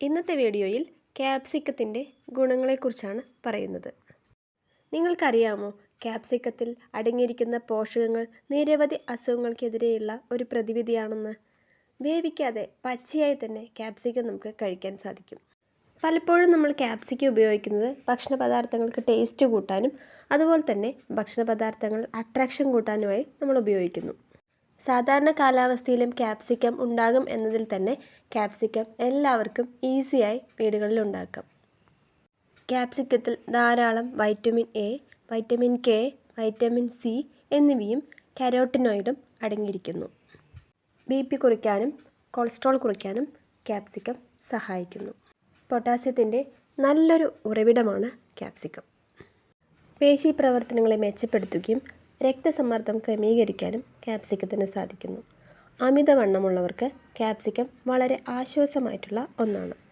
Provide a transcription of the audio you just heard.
ഇന്നത്തെ വീഡിയോയിൽ ക്യാപ്സിക്കത്തിന്റെ ഗുണങ്ങളെക്കുറിച്ചാണ് പറയുന്നത്. നിങ്ങൾക്കറിയാമോ ക്യാപ്സിക്കത്തിൽ അടങ്ങിയിരിക്കുന്ന പോഷകങ്ങൾ നിരവധി അസുഖങ്ങൾക്കെതിരെയുള്ള ഒരു പ്രതിവിധിയാണെന്ന്? വേവിക്കാതെ പച്ചയായി തന്നെ ക്യാപ്സിക്കം നമുക്ക് കഴിക്കാൻ സാധിക്കും. പലപ്പോഴും നമ്മൾ ക്യാപ്സിക്കം ഉപയോഗിക്കുന്നത് ഭക്ഷണ പദാർത്ഥങ്ങൾക്ക് ടേസ്റ്റ് കൂട്ടാനും അതുപോലെ തന്നെ ഭക്ഷണ പദാർത്ഥങ്ങൾ അട്രാക്ഷൻ കൂട്ടാനുമായി നമ്മൾ ഉപയോഗിക്കുന്നു. സാധാരണ കാലാവസ്ഥയിലും ക്യാപ്സിക്കം ഉണ്ടാകും എന്നതിൽ തന്നെ ക്യാപ്സിക്കം എല്ലാവർക്കും ഈസിയായി വീടുകളിൽ ഉണ്ടാക്കാം. ക്യാപ്സിക്കത്തിൽ ധാരാളം vitamin A vitamin K vitamin C എന്നിവയും കരോട്ടിനോയിഡും അടങ്ങിയിരിക്കുന്നു. ബി പി കുറയ്ക്കാനും കൊളസ്ട്രോൾ കുറയ്ക്കാനും ക്യാപ്സിക്കം സഹായിക്കുന്നു. പൊട്ടാസ്യത്തിന്റെ നല്ലൊരു ഉറവിടമാണ് ക്യാപ്സിക്കം പേശി പ്രവർത്തനങ്ങളെ മെച്ചപ്പെടുത്തുകയും രക്തസമ്മർദ്ദം ക്രമീകരിക്കാനും ക്യാപ്സിക്കത്തിന് സാധിക്കുന്നു. അമിതവണ്ണമുള്ളവർക്ക് ക്യാപ്സിക്കം വളരെ ആശ്വാസമായിട്ടുള്ള ഒന്നാണ്.